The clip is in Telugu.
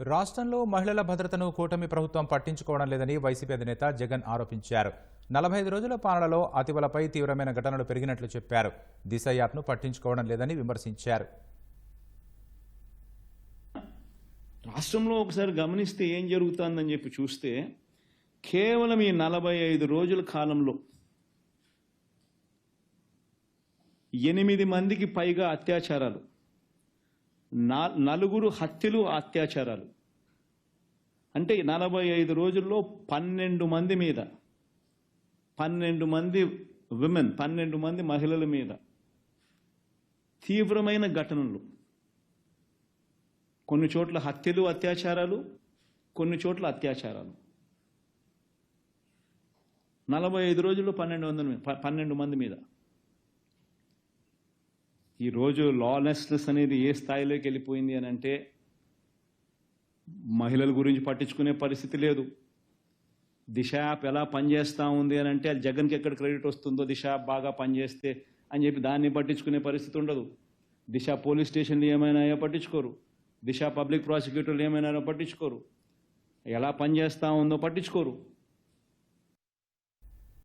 రాష్ట్రంలో మహిళల భద్రతను కూటమి ప్రభుత్వం పట్టించుకోవడం లేదని వైసీపీ అధినేత జగన్ ఆరోపించారు. నలభై ఐదు రోజుల పాలనలో అతివలపై తీవ్రమైన ఘటనలు పెరిగినట్లు చెప్పారు. దిశ యాప్ను పట్టించుకోవడం లేదని విమర్శించారు. రాష్ట్రంలో ఒకసారి గమనిస్తే ఏం జరుగుతుందని చెప్పి చూస్తే కేవలం ఈ నలభై ఐదు రోజుల కాలంలో ఎనిమిది మందికి పైగా అత్యాచారాలు నలుగురు హత్యలు అత్యాచారాలు. అంటే నలభై ఐదు రోజుల్లో పన్నెండు మంది మీద. పన్నెండు మంది విమెన్ పన్నెండు మంది మహిళల మీద. తీవ్రమైన ఘటనలు. కొన్ని చోట్ల హత్యలు అత్యాచారాలు కొన్ని చోట్ల అత్యాచారాలు. నలభై ఐదు రోజుల్లో పన్నెండు వందల మీద ప- పన్నెండు మంది మీద. ఈరోజు లాలెస్నెస్ అనేది ఏ స్థాయిలోకి వెళ్ళిపోయింది అని అంటే మహిళల గురించి పట్టించుకునే పరిస్థితి లేదు. దిశ యాప్ ఎలా పనిచేస్తూ ఉంది అని అంటే అది జగన్కి ఎక్కడ క్రెడిట్ వస్తుందో దిశ యాప్ బాగా పనిచేస్తే అని చెప్పి దాన్ని పట్టించుకునే పరిస్థితి ఉండదు. దిశ పోలీస్ స్టేషన్లు ఏమైనా పట్టించుకోరు. దిశ పబ్లిక్ ప్రాసిక్యూటర్లు ఏమైనా పట్టించుకోరు. ఎలా పనిచేస్తూ ఉందో పట్టించుకోరు.